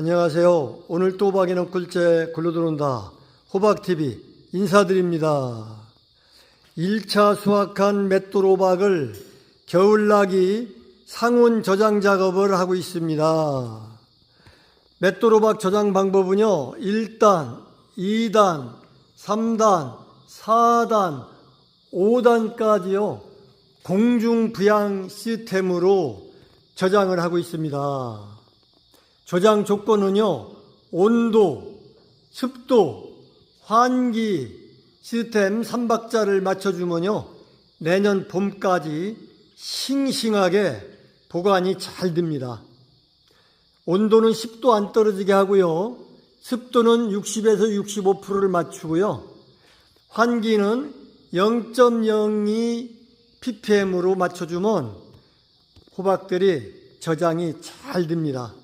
안녕하세요. 오늘 또 박이는 꿀째 굴러 들어온다. 호박TV 인사드립니다. 1차 수확한 맷돌 호박을 겨울나기 상온 저장 작업을 하고 있습니다. 맷돌 호박 저장 방법은요, 1단, 2단, 3단, 4단, 5단까지요, 공중 부양 시스템으로 저장을 하고 있습니다. 저장 조건은요, 온도, 습도, 환기 시스템 3박자를 맞춰주면요, 내년 봄까지 싱싱하게 보관이 잘 됩니다. 온도는 10도 안 떨어지게 하고요, 습도는 60에서 65%를 맞추고요, 환기는 0.02 ppm으로 맞춰주면 호박들이 저장이 잘 됩니다.